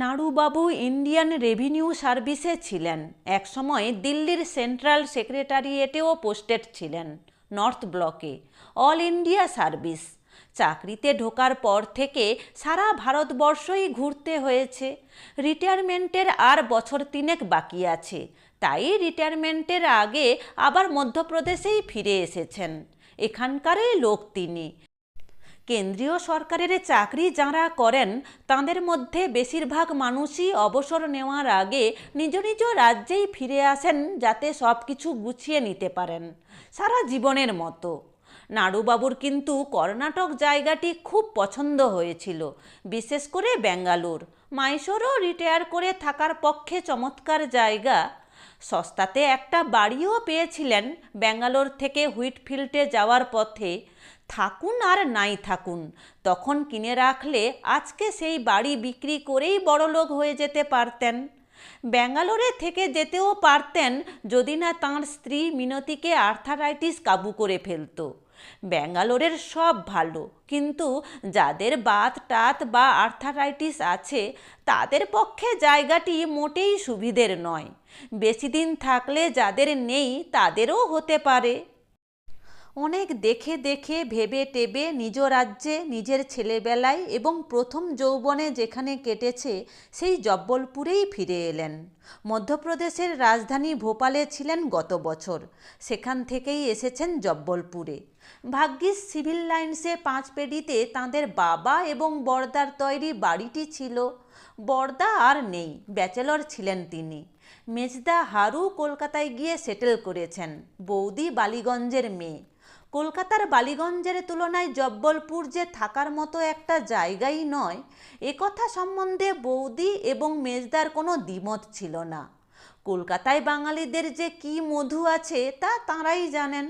নাড়ুবাবু Indian revenue সার্ভিসে ছিলেন। একসময় দিল্লির সেন্ট্রাল সেক্রেটারিয়েটেও পোস্টেড ছিলেন নর্থ ব্লকে। All India service. চাকরিতে ঢোকার পর থেকে সারা ভারতবর্ষই ঘুরতে হয়েছে। রিটায়ারমেন্টের আর বছর তিনেক বাকি আছে। তাই রিটায়ারমেন্টের আগে আবার মধ্যপ্রদেশেই ফিরে এসেছেন। এখানকারই লোক তিনি। কেন্দ্রীয় সরকারের চাকরি যাঁরা করেন, তাদের মধ্যে বেশিরভাগ মানুষই অবসর নেওয়ার আগে নিজ নিজ রাজ্যেই ফিরে আসেন যাতে সব কিছু গুছিয়ে নিতে পারেন। সারা জীবনের মতো। নাড়ুবাবুর কিন্তু কর্ণাটক জায়গাটি খুব পছন্দ হয়েছিল, বিশেষ করে ব্যাঙ্গালোর। মাইশোরও রিটায়ার করে থাকার পক্ষে চমৎকার জায়গা। সস্তাতে একটা বাড়িও পেয়েছিলেন ব্যাঙ্গালোর থেকে হুইটফিল্ডে যাওয়ার পথে। থাকুন আর নাই থাকুন, তখন কিনে রাখলে আজকে সেই বাড়ি বিক্রি করেই বড়লোক হয়ে যেতে পারতেন। ব্যাঙ্গালোরে থেকে যেতেও পারতেন যদি না তাঁর স্ত্রী মিনতিকে আর্থারাইটিস কাবু করে ফেলতো। ব্যাঙ্গালোরের সব ভালো, কিন্তু যাদের বাত টাত বা আর্থারাইটিস আছে, তাদের পক্ষে জায়গাটি মোটেই সুবিধের নয়। বেশি দিন থাকলে যাদের নেই, তাদেরও হতে পারে। অনেক দেখে দেখে, ভেবে টেবে নিজ রাজ্যে, নিজের ছেলেবেলায় এবং প্রথম যৌবনে যেখানে কেটেছে, সেই জব্বলপুরেই ফিরে এলেন। মধ্যপ্রদেশের রাজধানী ভোপালে ছিলেন গত বছর। সেখান থেকেই এসেছেন জব্বলপুরে। ভাগ্যিস সিভিল লাইন্সে পাঁচ পেডিতে তাঁদের বাবা এবং বর্দার তৈরি বাড়িটি ছিল। বর্দা আর নেই, ব্যাচেলর ছিলেন তিনি। মেজদা হারু কলকাতায় গিয়ে সেটেল করেছেন, বৌদি বালিগঞ্জের মেয়ে। কলকাতার বালিগঞ্জের তুলনায় জব্বলপুর যে থাকার মতো একটা জায়গাই নয় একথা সম্বন্ধে বৌদি এবং মেজদার কোনো দ্বিমত ছিল না। কলকাতায় বাঙালিদের যে কি মধু আছে তা তাঁরাই জানেন।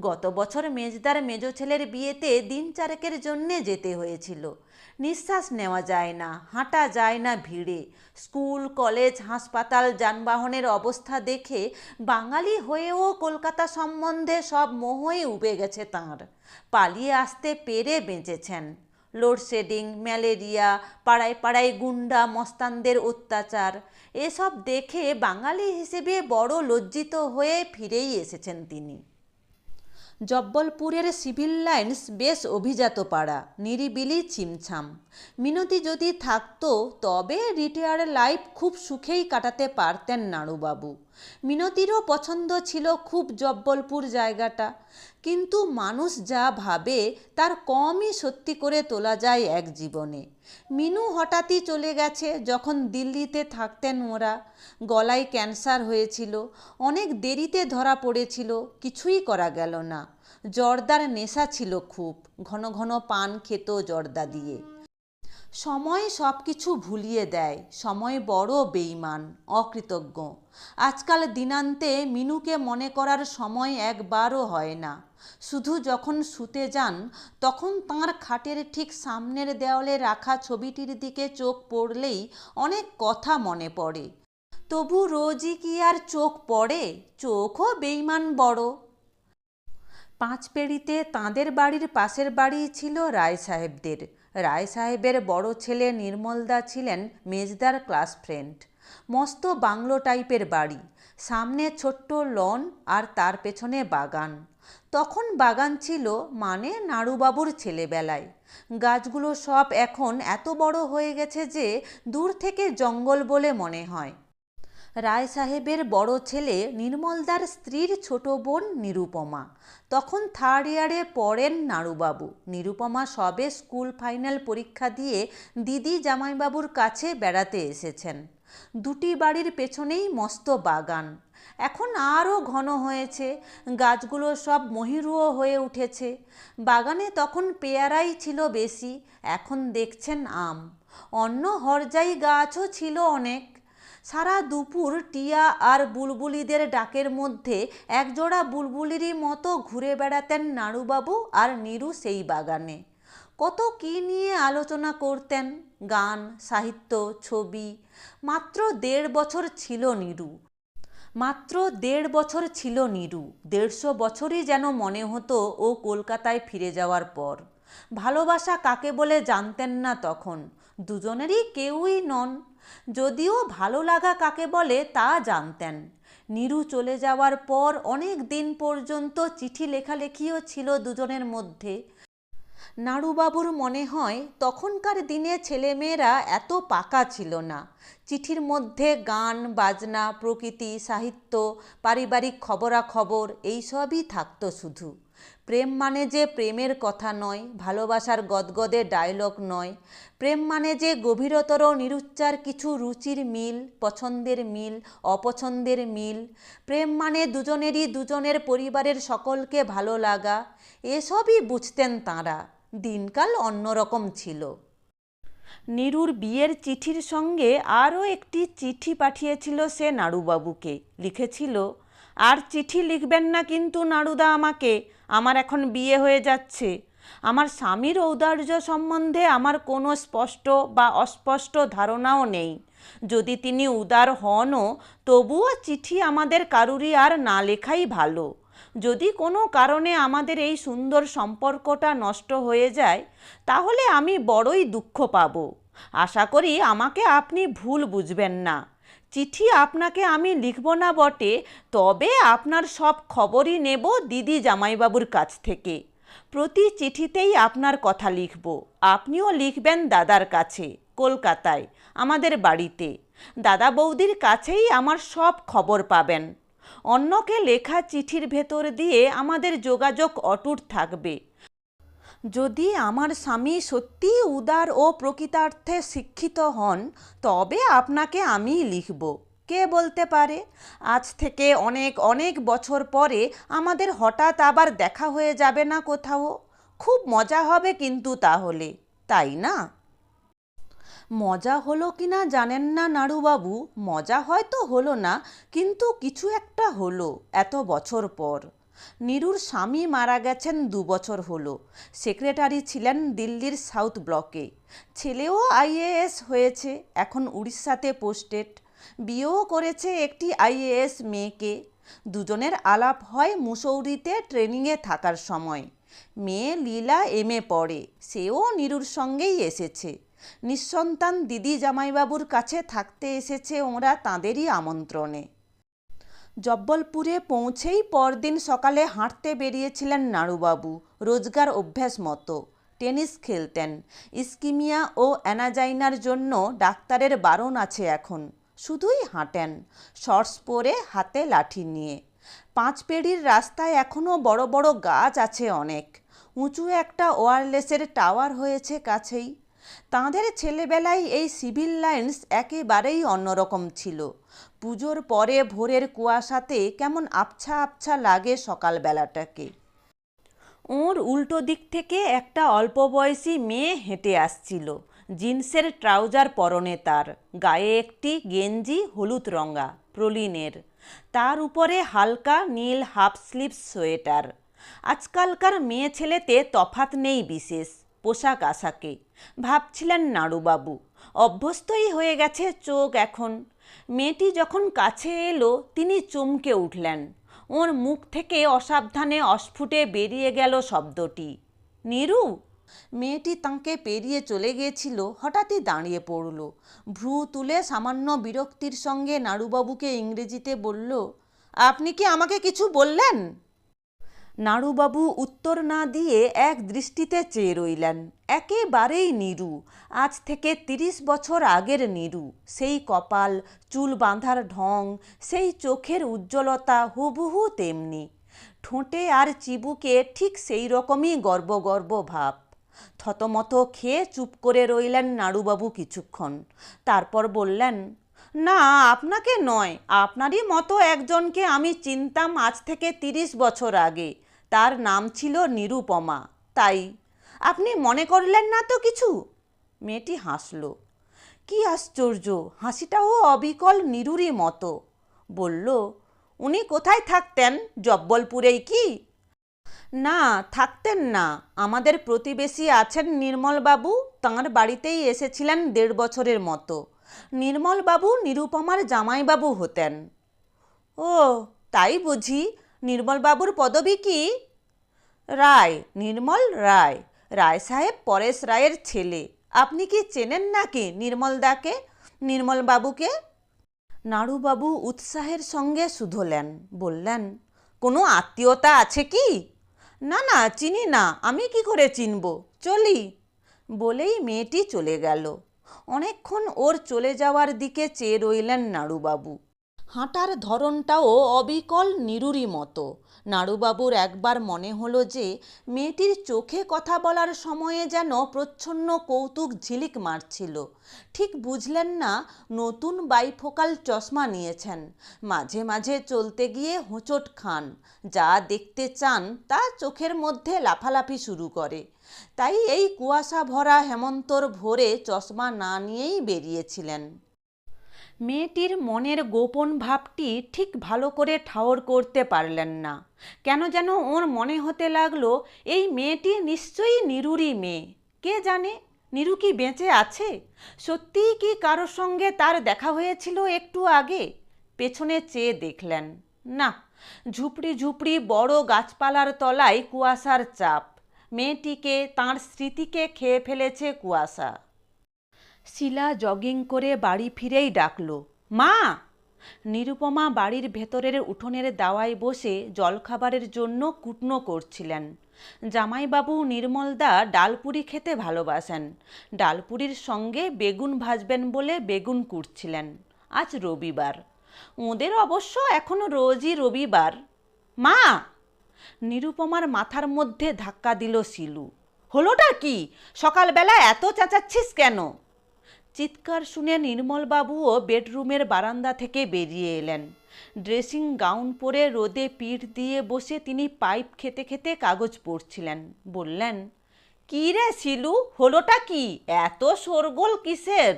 গত বছর মেজদার মেজ ছেলের বিয়েতে দিন চারেকের জন্যে যেতে হয়েছিল। নিঃশ্বাস নেওয়া যায় না, হাঁটা যায় না ভিড়ে। স্কুল, কলেজ, হাসপাতাল, যানবাহনের অবস্থা দেখে বাঙালি হয়েও কলকাতা সম্বন্ধে সব মোহই উবে গেছে তাঁর। পালিয়ে আসতে পেরে বেঁচেছেন। লোডশেডিং, ম্যালেরিয়া, পাড়ায় পাড়ায় গুন্ডা, মস্তানদের অত্যাচার, এসব দেখে বাঙালি হিসেবে বড় লজ্জিত হয়ে ফিরেই এসেছেন তিনি। জব্বলপুরের সিভিল লাইন্স বেশ অভিজাত পাড়া, নিরিবিলি ছিমছাম। মিনতি যদি থাকতো, তবে রিটায়ার লাইফ খুব সুখেই কাটাতে পারতেন নাড়ুবাবু। মিনতিরও পছন্দ ছিল খুব জব্বলপুর জায়গাটা। কিন্তু মানুষ যা ভাবে, তার কমই সত্যি করে তোলা যায় এক জীবনে। মিনু হঠাৎই চলে গেছে যখন দিল্লিতে থাকতেন ওরা। গলায় ক্যান্সার হয়েছিল, অনেক দেরিতে ধরা পড়েছিল, কিছুই করা গেল না। জর্দার নেশা ছিল খুব, ঘন ঘন পান খেত জর্দা দিয়ে। সময় সব কিছু ভুলিয়ে দেয়। সময় বড় বেইমান অকৃতজ্ঞ। আজকাল দিনান্তে মিনুকে মনে করার সময় একবারও হয় না। শুধু যখন শুতে যান, তখন তাঁর খাটের ঠিক সামনের দেওয়ালে রাখা ছবিটির দিকে চোখ পড়লেই অনেক কথা মনে পড়ে। তবু রোজই কি আর চোখ পড়ে? চোখও বেইমান বড়। পাঁচপেড়িতে তাঁদের বাড়ির পাশের বাড়ি ছিল রায় সাহেবদের। রায় সাহেবের বড় ছেলে নির্মলদা ছিলেন মেজদার ক্লাস ফ্রেন্ড। মস্ত বাংলো টাইপের বাড়ি। সামনে ছোট্ট লন আর তার পেছনে বাগান। তখন বাগান ছিল মানে নাড়ুবাবুর ছেলেবেলায়। গাছগুলো সব এখন এত বড় হয়ে গেছে যে দূর থেকে জঙ্গল বলে মনে হয়। রায় সাহেবের বড় ছেলে নির্মলদার স্ত্রীর ছোট বোন নিরুপমা। তখন থার্ড ইয়ারে পড়েন নাড়ুবাবু। নিরুপমা সবে স্কুল ফাইনাল পরীক্ষা দিয়ে দিদি জামাইবাবুর কাছে বেড়াতে এসেছেন। দুটি বাড়ির পেছনেই মস্ত বাগান। এখন আরও ঘন হয়েছে। গাছগুলো সব মহিরুও হয়ে উঠেছে। বাগানে তখন পেয়ারাই ছিল বেশি, এখন দেখছেন আম। অন্য হরজাই গাছও ছিল অনেক। সারা দুপুর টিয়া আর বুলবুলিদের ডাকের মধ্যে একজোড়া বুলবুলিরই মতো ঘুরে বেড়াতেন নাড়ুবাবু আর নিরু সেই বাগানে। কত কী নিয়ে আলোচনা করতেন, গান, সাহিত্য, ছবি, মাত্র দেড় বছর ছিল নিরু। মাত্র দেড় বছর ছিল নিরু, দেড়শো বছরই যেন মনে হতো ও কলকাতায় ফিরে যাওয়ার পর। ভালোবাসা কাকে বলে জানতেন না তখন দুজনেরই কেউই নন। যদিও ভালো লাগা কাকে বলে তা জানতেন। নীরু চলে যাওয়ার পর অনেক দিন পর্যন্ত চিঠি লেখালেখিও ছিল দুজনের মধ্যে। নাড়ুবাবুর মনে হয়, তখনকার দিনে ছেলেমেয়েরা এত পাকা ছিল না। চিঠির মধ্যে গান, বাজনা, প্রকৃতি, সাহিত্য, পারিবারিক খবরাখবর, এইসবই থাকতো শুধু। প্রেম মানে যে প্রেমের কথা নয়, ভালোবাসার গদগদে ডায়লগ নয়। প্রেম মানে যে গভীরতর নিরুচ্চার কিছু রুচির মিল, পছন্দের মিল, অপছন্দের মিল। প্রেম মানে দুজনেরই দুজনের পরিবারের সকলকে ভালো লাগা, এসবই বুঝতেন তাঁরা। দিনকাল অন্যরকম ছিল। নিরুর বিয়ের চিঠির সঙ্গে আরও একটি চিঠি পাঠিয়েছিল সে নাড়ুবাবুকে। লিখেছিল, আর চিঠি লিখবেন না কিন্তু নাড়ুদা আমাকে আমার এখন বিয়ে হয়ে যাচ্ছে। আমার স্বামীর ঔদার্য সম্বন্ধে আমার কোনো স্পষ্ট বা অস্পষ্ট ধারণাও নেই। যদি তিনি উদার হনও, তবুও চিঠি আমাদের কারুরই আর না লেখাই ভালো। যদি কোনো কারণে আমাদের এই সুন্দর সম্পর্কটা নষ্ট হয়ে যায়, তাহলে আমি বড়ই দুঃখ পাব। আশা করি আমাকে আপনি ভুল বুঝবেন না। চিঠি আপনাকে আমি লিখব না বটে, তবে আপনার সব খবরই নেব দিদি জামাইবাবুর কাছ থেকে। প্রতি চিঠিতেই আপনার কথা লিখব। আপনিও লিখবেন দাদার কাছে, কলকাতায়, আমাদের বাড়িতে। দাদা বৌদির কাছেই আমার সব খবর পাবেন। অন্যকে লেখা চিঠির ভেতর দিয়ে আমাদের যোগাযোগ অটুট থাকবে। যদি আমার স্বামী সত্যিই উদার ও প্রকৃতার্থে শিক্ষিত হন, তবে আপনাকে আমি লিখব। কে বলতে পারে? আজ থেকে অনেক অনেক বছর পরে আমাদের হঠাৎ আবার দেখা হয়ে যাবে না কোথাও। খুব মজা হবে কিন্তু তাহলে, তাই না? মজা হলো কি না জানেন না নাড়ুবাবু? মজা হয়তো হলো না, কিন্তু কিছু একটা হলো এত বছর পর। নীরুর স্বামী মারা গেছেন দু বছর হলো। সেক্রেটারি ছিলেন দিল্লির সাউথ ব্লকে। ছেলেও আইএএস হয়েছে, এখন উড়িষ্যাতে পোস্টেড। বিয়েও করেছে একটি আইএএস মেয়েকে। দুজনের আলাপ হয় মুসৌরিতে ট্রেনিংয়ে থাকার সময়। মেয়ে লীলা এম এ পড়ে, সেও নীরুর সঙ্গেই এসেছে। নিঃসন্তান দিদি জামাইবাবুর কাছে থাকতে এসেছে ওরা তাঁদেরই আমন্ত্রণে। জব্বলপুরে পৌঁছেই পরদিন সকালে হাঁটতে বেরিয়েছিলেন নাড়ুবাবু। রোজগার অভ্যাস মতো। টেনিস খেলতেন। ইস্কিমিয়া ও অ্যানাজাইনার জন্য ডাক্তারের বারণ আছে এখন। শুধুই হাঁটেন। শর্টস পরে হাতে লাঠি নিয়ে। পাঁচ পেড়ির রাস্তায় এখনও বড় বড় গাছ আছে অনেক। উঁচু একটা ওয়ারলেসের টাওয়ার হয়েছে কাছেই। তাঁদের ছেলেবেলায় এই সিভিল লাইন্স একেবারেই অন্যরকম ছিল। পুজোর পরে ভোরের কুয়াশাতে কেমন আবছা আবছা লাগে সকালবেলাটাকে? ওর উল্টো দিক থেকে একটা অল্প বয়সী মেয়ে হেঁটে আসছিল, জিন্সের ট্রাউজার পরনে তার, গায়ে একটি গেঞ্জি হলুদ রঙা, প্রলিনের। তার উপরে হালকা নীল হাফ স্লিভ সোয়েটার। আজকালকার মেয়ে ছেলেতে তফাত নেই বিশেষ, পোশাক আশাকে। ভাবছিলেন নাড়ুবাবু, অভ্যস্তই হয়ে গেছে চোখ এখন। মেয়েটি যখন কাছে এলো, তিনি চমকে উঠলেন। ওর মুখ থেকে অসাবধানে অস্ফুটে বেরিয়ে গেল শব্দটি। নিরু? মেয়েটি তাঁকে পেরিয়ে চলে গিয়েছিল, হঠাৎই দাঁড়িয়ে পড়ল। ভ্রু তুলে সামান্য বিরক্তির সঙ্গে নাড়ুবাবুকে ইংরেজিতে বলল, আপনি কি আমাকে কিছু বললেন? নাড়ুবাবু উত্তর না দিয়ে এক দৃষ্টিতে চেয়ে রইলেন। একেবারেই নিরু, আজ থেকে তিরিশ বছর আগের নিরু। সেই কপাল, চুল বাঁধার ঢং, সেই চোখের উজ্জ্বলতা হুবহু তেমনি। ঠোঁটে আর চিবুকে ঠিক সেই রকমই গর্ব গর্ব ভাব। থতমত খেয়ে চুপ করে রইলেন নাড়ুবাবু কিছুক্ষণ। তারপর বললেন, না, আপনাকে নয়, আপনারই মতো একজনকে আমি চিনতাম আজ থেকে তিরিশ বছর আগে। তার নাম ছিল নিরুপমা। তাই আপনি মনে করলেন না তো কিছু? মেয়েটি হাসল। কি আশ্চর্য, হাসিটাও অবিকল নিরুরই মতো। বলল, উনি কোথায় থাকতেন? জব্বলপুরেই কি? না, থাকতেন না। আমাদের প্রতিবেশী আছেন নির্মলবাবু। তাঁর বাড়িতেই এসেছিলেন দেড় বছরের মতো। নির্মলবাবু নিরুপমার জামাইবাবু হতেন। ও, তাই বুঝি। নির্মলবাবুর পদবী কি? রায়, নির্মল রায়। রায় সাহেব পরেশ রায়ের ছেলে। আপনি কি চেনেন নাকি নির্মলদাকে নির্মলবাবুকে? নাড়ুবাবু উৎসাহের সঙ্গে শুধলেন, বললেন, কোনো আত্মীয়তা আছে কি? না না, চিনি না, আমি কি করে চিনব? চলি। বলেই মেয়েটি চলে গেল। অনেকক্ষণ ওর চলে যাওয়ার দিকে চেয়ে রইলেন নাড়ুবাবু। হাঁটার ধরনটাও অবিকল নিরুরি মতো। নাড়ুবাবুর একবার মনে হলো যে, মেয়েটির চোখে কথা বলার সময়ে যেন প্রচ্ছন্ন কৌতুক ঝিলিক মারছিল। ঠিক বুঝলেন না, নতুন বাইফোকাল চশমা নিয়েছেন। মাঝে মাঝে চলতে গিয়ে হোঁচট খান। যা দেখতে চান, তা চোখের মধ্যে লাফালাফি শুরু করে। তাই এই কুয়াশা ভরা হেমন্তর ভোরে চশমা না নিয়েই বেরিয়েছিলেন। মেয়েটির মনের গোপন ভাবটি ঠিক ভালো করে ঠাওর করতে পারলেন না। কেন যেন ওর মনে হতে লাগল, এই মেয়েটি নিশ্চয়ই নিরুরই মেয়ে। কে জানে, নিরু কি বেঁচে আছে? সত্যিই কি কারোর সঙ্গে তার দেখা হয়েছিল একটু আগে? পেছনে চেয়ে দেখলেন, না, ঝুপড়ি ঝুপড়ি বড় গাছপালার তলায় কুয়াশার চাপ। মেয়েটিকে, তার স্মৃতিকে খেয়ে ফেলেছে কুয়াশা। শিলা জগিং করে বাড়ি ফিরেই ডাকল, মা! নিরুপমা বাড়ির ভেতরের উঠোনের দাওয়ায় বসে জলখাবারের জন্য কুটনো করছিলেন। জামাইবাবু নির্মলদা ডালপুরি খেতে ভালোবাসেন। ডালপুরির সঙ্গে বেগুন ভাজবেন বলে বেগুন কুটছিলেন। আজ রবিবার। ওদের অবশ্য এখনও রোজই রবিবার। মা! নিরুপমার মাথার মধ্যে ধাক্কা দিল শিলু। হলোটা কি? সকালবেলা এত চেঁচাচ্ছিস কেন? চিৎকার শুনে নির্মলবাবুও বেডরুমের বারান্দা থেকে বেরিয়ে এলেন। ড্রেসিং গাউন পরে রোদে পিঠ দিয়ে বসে তিনি পাইপ খেতে খেতে কাগজ পড়ছিলেন। বললেন, কী রে শিলু, হলোটা কি? এত শোরগোল কিসের?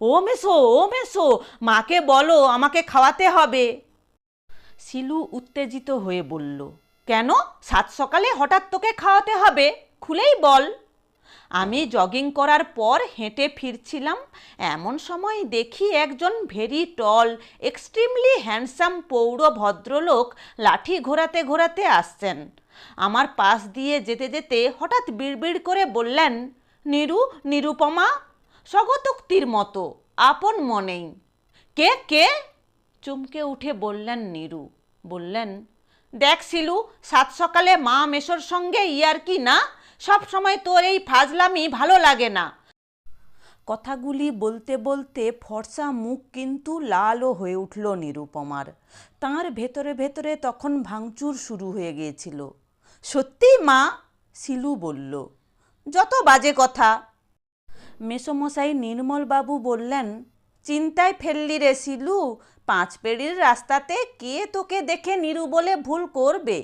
ও মেসো ও মেসো, মাকে বলো, আমাকে খাওয়াতে হবে। শিলু উত্তেজিত হয়ে বলল, কেন? সাত সকালে হঠাৎ তোকে খাওয়াতে হবে, খুলেই বল। আমি জগিং করার পর হেঁটে ফিরছিলাম। এমন সময় দেখি একজন ভেরি টল এক্সট্রিমলি হ্যান্ডসাম পৌর ভদ্রলোক লাঠি ঘোরাতে ঘোরাতে আসছেন। আমার পাশ দিয়ে যেতে যেতে হঠাৎ বিড়বিড় করে বললেন, নিরু, নিরুপমা, স্বগতোক্তির মতো, আপন মনেই। কে কে? চমকে উঠে বললেন নিরু। বললেন, দেখ শিলু, সাত সকালে মা মেশোর সঙ্গে ইয়ার কি না? সব সময় তোর এই ফাজলামি ভালো লাগে না। কথাগুলি বলতে বলতে ফর্সা মুখ কিন্তু লালও হয়ে উঠল নিরুপমার। তাঁর ভেতরে ভেতরে তখন ভাঙচুর শুরু হয়ে গিয়েছিল। সত্যি, মা? শিলু বলল। যত বাজে কথা। মেসোমশাই নির্মলবাবু বললেন, চিন্তায় ফেললি রে শিলু, পাঁচ পেড়ির রাস্তাতে কে তোকে দেখে নিরু বলে ভুল করবে?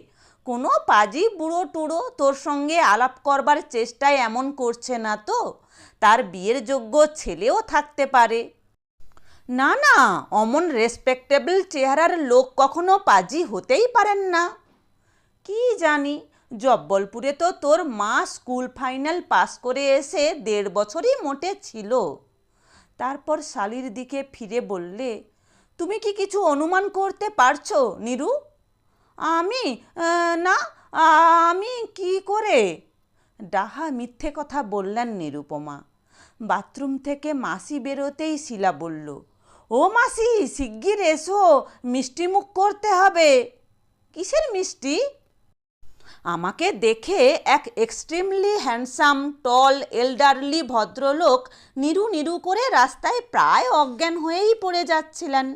কোনো পাজি বুড়ো টুড়ো তোর সঙ্গে আলাপ করবার চেষ্টায় এমন করছে না তো? তার বিয়ের যোগ্য ছেলেও থাকতে পারে। না না, অমন রেসপেক্টেবল চেহারার লোক কখনো পাজি হতেই পারেন না। কি জানি, জব্বলপুরে তো তোর মা স্কুল ফাইনাল পাস করে এসে দেড় বছরই মোটে ছিল। তারপর শালির দিকে ফিরে বললে, তুমি কি কিছু অনুমান করতে পারছ, নিরু? আমি না আমি কি করে? ডাহা মিথ্যে কথা বললেন নিরুপমা। বাথরুম থেকে মাসি বেরোতেই শিলা বলল, ও মাসি, শিগগির এসো, মিষ্টি মুখ করতে হবে। কিসের মিষ্টি? আমাকে দেখে এক এক্সট্রিমলি হ্যান্ডসাম, টল, এল্ডারলি ভদ্রলোক নিরু নিরু করে রাস্তায় প্রায় অজ্ঞান হয়েই পড়ে যাচ্ছিলেন।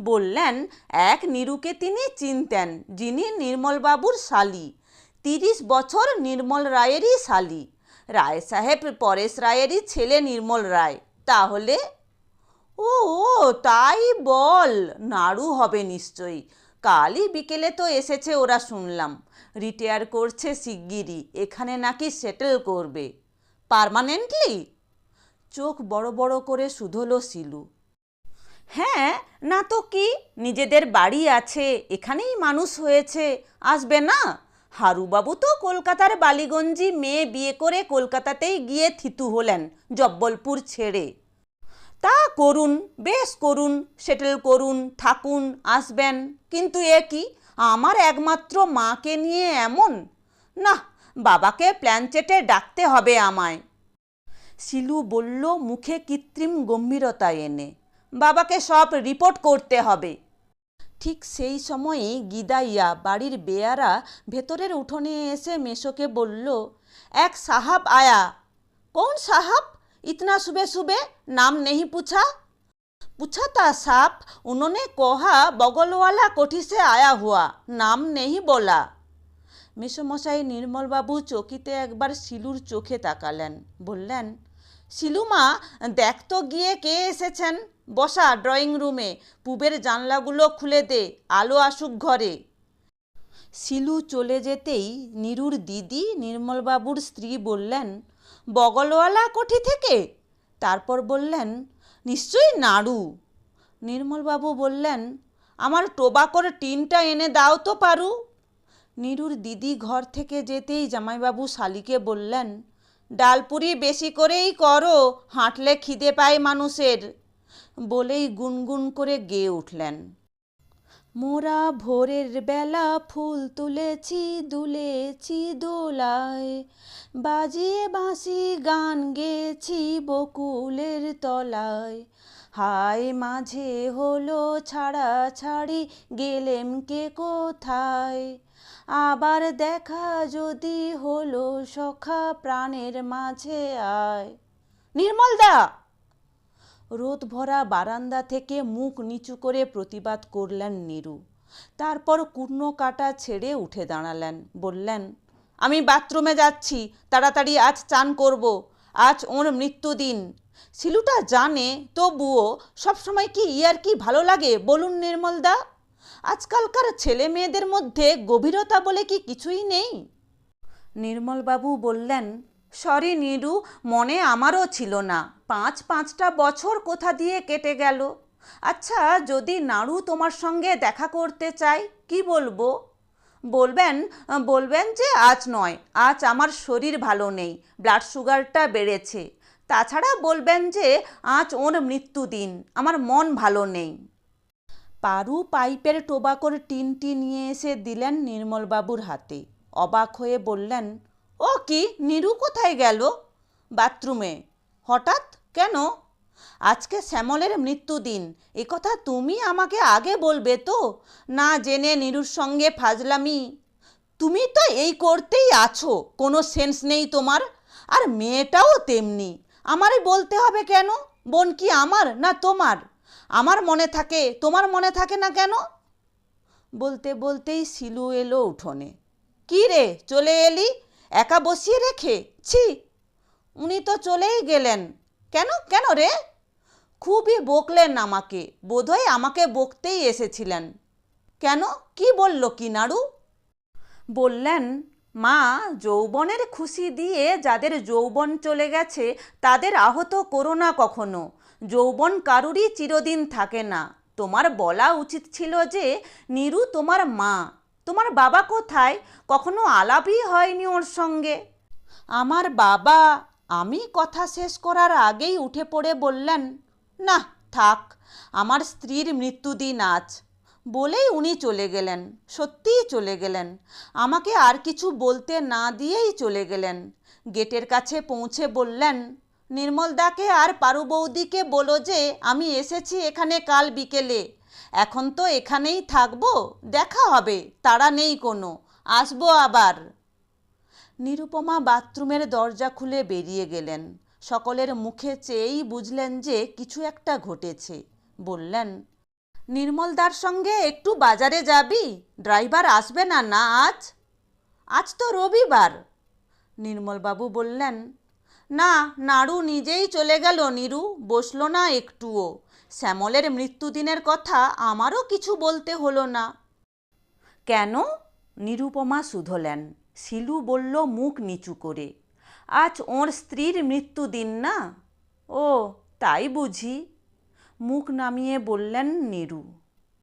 বললেন, এক নিরুকে তিনি চিনতেন, যিনি নির্মলবাবুর শালি। তিরিশ বছর নির্মল রায়েরই শালি। রায় সাহেব পরেশ রায়েরই ছেলে নির্মল রায়। তাহলে? ও ও, তাই বল, নাড়ু হবে নিশ্চয়ই। কালই বিকেলে তো এসেছে ওরা শুনলাম। রিটায়ার করছে শিগগিরই, এখানে নাকি সেটেল করবে। পার্মানেন্টলি? চোখ বড় বড় করে শুধলো শিলু। হ্যাঁ না তো কি? নিজেদের বাড়ি আছে, এখানেই মানুষ হয়েছে। আসবে না? হারুবাবু তো কলকাতার বালিগঞ্জি মেয়ে বিয়ে করে কলকাতাতেই গিয়ে থিতু হলেন, জব্বলপুর ছেড়ে। তা করুন, বেশ করুন, সেটেল করুন, থাকুন, আসবেন। কিন্তু এ কি? আমার একমাত্র মাকে নিয়ে এমন? না, বাবাকে প্ল্যানচেটে ডাকতে হবে আমায়। শিলু বলল, মুখে কৃত্রিম গম্ভীরতা এনে। বাবাকে সব রিপোর্ট করতে হবে ঠিক সেই সময়ে গিদাইয়া বাড়ির বেয়ারা ভেতরের উঠোনে এসে মেশোকে বলল এক সাহাব আয়া কোন সাহাব ইতনা সুবে সুবে নাম নেহি পুছা पूछा था साहब उन्होंने कहा बगल वाला कोठी से आया हुआ नाम नहीं बोला মেসমশাই নির্মলবাবু চকিতে একবার শিলুর চোখে তাকালেন বললেন শিলুমা, দেখ তো গিয়ে কে এসেছেন? বসা ড্রয়িং রুমে, পুবের জানলাগুলো খুলে দে, আলো আসুক ঘরে। শিলু চলে যেতেই নিরুর দিদি নির্মলবাবুর স্ত্রী বললেন, বগলওয়ালা কোঠি থেকে? তারপর বললেন, নিশ্চয়ই নাড়ু। নির্মলবাবু বললেন, আমার টোবাকোর টিনটা এনে দাও তো পারু। নিরুর দিদি ঘর থেকে যেতেই জামাইবাবু শালিকে বললেন ডালপুরি বেশি করেই করো, হাঁটলে খিদে পায় মানুষের, বলেই গুনগুন করে গেয়ে উঠলেন। মোরা ভোরের বেলা ফুল তুলেছি, দুলেছি দোলায়, বাজিয়ে বাঁশি গান গেছি বকুলের তলায়। হায়, মাঝে হলো ছাড়া ছাড়ি গেলেম কে কোথায়? আবার দেখা যদি হলো সখা প্রাণের মাঝে আয়। নির্মলদা রোদ ভরা বারান্দা থেকে মুখ নিচু করে প্রতিবাদ করলেন নীরু। তারপর কুর্ণ কাটা ছেড়ে উঠে দাঁড়ালেন, বললেন, আমি বাথরুমে যাচ্ছি, তাড়াতাড়ি আজ চান করব, আজ ওর মৃত্যুদিন। শিলুটা জানে, তবুও সবসময় কি ইয়ার কি ভালো লাগে, বলুন নির্মলদা আজকালকার ছেলে মেয়েদের মধ্যে গভীরতা বলে কি কিছুই নেই? নির্মলবাবু বললেন, সরি নিরু, মনে আমারও ছিল না। পাঁচ পাঁচটা বছর কোথা দিয়ে কেটে গেল? আচ্ছা যদি নাড়ু তোমার সঙ্গে দেখা করতে চাই, কি বলব? বলবেন বলবেন যে আজ নয়, আজ আমার শরীর ভালো নেই ব্লাড সুগারটা বেড়েছে। তাছাড়া বলবেন যে আজ ওর মৃত্যুদিন, আমার মন ভালো নেই। পারু পাইপের টোবাকোর টিনটি নিয়ে এসে দিলেন নির্মলবাবুর হাতে। অবাক হয়ে বললেন, ও কি, নিরু কোথায় গেল? বাথরুমে। হঠাৎ? কেন? আজকে শ্যামলের মৃত্যুদিন। এ কথা তুমি আমাকে আগে বলবে তো। না জেনে নিরুর সঙ্গে ফাজলামি। তুমি তো এই করতেই আছো। কোনো সেন্স নেই তোমার। আর মেয়েটাও তেমনি। আমারই বলতে হবে কেন? বোন কি আমার না তোমার? আমার মনে থাকে, তোমার মনে থাকে না কেন? বলতে বলতেই শিলু এলো উঠোনে। কি রে, চলে এলি? একা বসিয়ে রেখে? ছি। উনি তো চলেই গেলেন। কেন কেন রে? খুবই বকলেন আমাকে। বোধহয় আমাকে বকতেই এসেছিলেন। কেন? কি বলল কি নাড়ু বললেন, মা, যৌবনের খুশি দিয়ে যাদের যৌবন চলে গেছে, তাদের আহত করো না কখনো। যৌবন কারুরই চিরদিন থাকে না। তোমার বলা উচিত ছিল যে, নিরু, তোমার মা। তোমার বাবা কোথায়? কখনো আলাপই হয়নি ওর সঙ্গে। আমার বাবা, আমি কথা শেষ করার আগেই উঠে পড়ে বললেন, না, থাক, আমার স্ত্রীর মৃত্যুদিন আজ বলেই উনি চলে গেলেন, সত্যিই চলে গেলেন। আমাকে আর কিছু বলতে না দিয়েই চলে গেলেন। গেটের কাছে পৌঁছে বললেন নির্মলদাকে আর পারু বৌদিকে বলো যে, আমি এসেছি এখানে কাল বিকেলে। এখন তো এখানেই থাকব, দেখা হবে তারা নেই কোনো, আসব আবার। নিরুপমা বাথরুমের দরজা খুলে বেরিয়ে গেলেন। সকলের মুখে চেয়েই বুঝলেন যে কিছু একটা ঘটেছে। বললেন নির্মলদার সঙ্গে একটু বাজারে যাবি? ড্রাইভার আসবে না না আজ? আজ তো রবিবার। নির্মলবাবু বললেন না, নাড়ু নিজেই চলে গেল নিরু, বসল না একটুও। শ্যামলের মৃত্যুদিনের কথা আমারও কিছু বলতে হলো না। কেন? নিরুপমা শুধলেন। শিলু বলল, মুখ নিচু করে। আজ ওর স্ত্রীর মৃত্যুদিন না? ও, তাই বুঝি। মুখ নামিয়ে বললেন নিরু।